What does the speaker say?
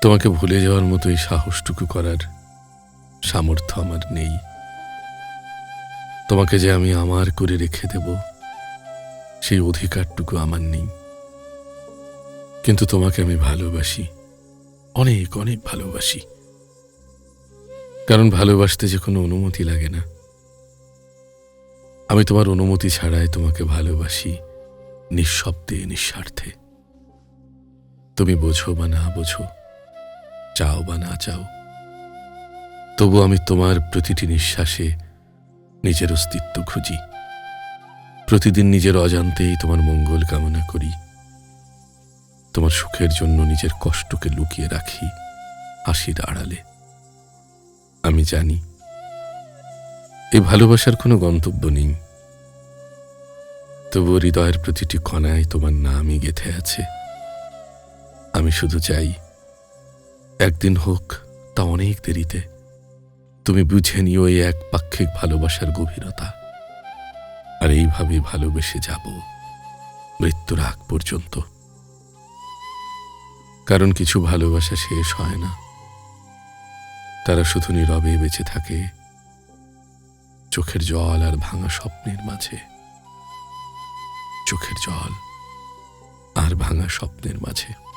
তোমাকে ভুলে যাওয়ার মতো এই সাহসটুকু করার সামর্থ্য আমার নেই। তোমাকে যে আমি আমার করে রেখে দেব, সেই অধিকারটুকু আমার নেই। কিন্তু তোমাকে আমি ভালোবাসি, অনেক অনেক ভালোবাসি। কারণ ভালোবাসতে যে কোনো অনুমতি লাগে না। আমি তোমার অনুমতি ছাড়াই তোমাকে ভালোবাসি নিঃশব্দে, নিঃস্বার্থে। তুমি বোঝো বা না বোঝো চাও বা না চাও, তবু আমি তোমার প্রতিটি নিঃশ্বাসে নিজের অস্তিত্ব খুঁজি। প্রতিদিন নিজের অজান্তেই তোমার মঙ্গল কামনা করি। তোমার সুখের জন্য নিজের কষ্টকে লুকিয়ে রাখি হাসির আড়ালে। আমি জানি এই ভালোবাসার কোনো গন্তব্য নেই। তবু হৃদয়ের প্রতিটি কণায় তোমার নামই গেথে আছে। আমি শুধু চাই একদিন হোক, তা অনেক দেরিতে। তুমি বুঝে নিও এই এক পাক্ষিক ভালোবাসার গভীরতা। আর এইভাবে ভালোবেসে যাব মৃত্যুর আগ পর্যন্ত। কারণ কিছু ভালোবাসা শেষ হয় না। তারা শুধু নীরবে বেঁচে থাকে, চোখের জল আর ভাঙা স্বপ্নের মাঝে। চোখের জল আর ভাঙা স্বপ্নের মাঝে।